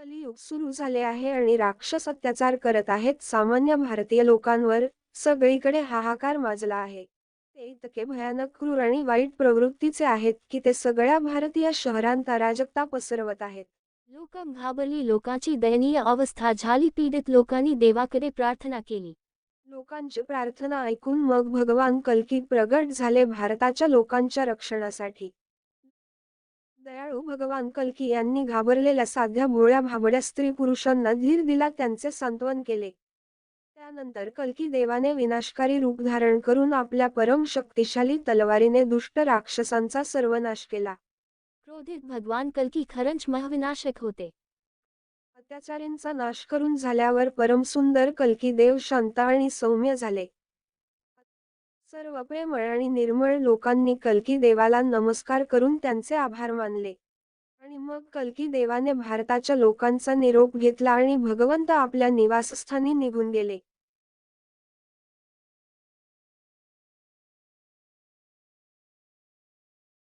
कलियुग सुरू झाले आहे आणि राक्षस अत्याचार करत आहेत. सामान्य भारतीय लोकांवर सगळीकडे हाहाकार माजला आहे. ते इतके भयानक क्रूर आणि वाईट प्रवृत्तीचे आहेत की ते सगळ्या भारतीय शहरांत अराजकता पसरवत आहेत. लोक घाबरली लोकांची दयनीय अवस्था झाली. पीडित लोकांनी देवाकडे प्रार्थना केली. लोकांची प्रार्थना ऐकून मग भगवान कल्की प्रगट झाले भारताच्या लोकांच्या रक्षणासाठी. दयाळू भगवान कल्की यांनी घाबरलेल्या साध्या भोळ्या भाबड्या स्त्री पुरुषांना धीर दिला त्यांचे सांत्वन केले. त्यानंतर कल्की देवाने विनाशकारी रूप धारण करून आपल्या परम शक्तिशाली तलवारीने दुष्ट राक्षसांचा सर्वनाश केला. क्रोधित भगवान कल्की खरंच महविनाशक होते. अत्याचारींचा नाश करून झाल्यावर परमसुंदर कल्की देव शांत आणि सौम्य झाले. सर्व प्रेमळ आणि निर्मळ लोकांनी कलकी देवाला नमस्कार करून त्यांचे आभार मानले. आणि मग कलकी देवाने भारताच्या लोकांचा निरोप घेतला आणि भगवंत आपल्या निवासस्थानी निघून गेले.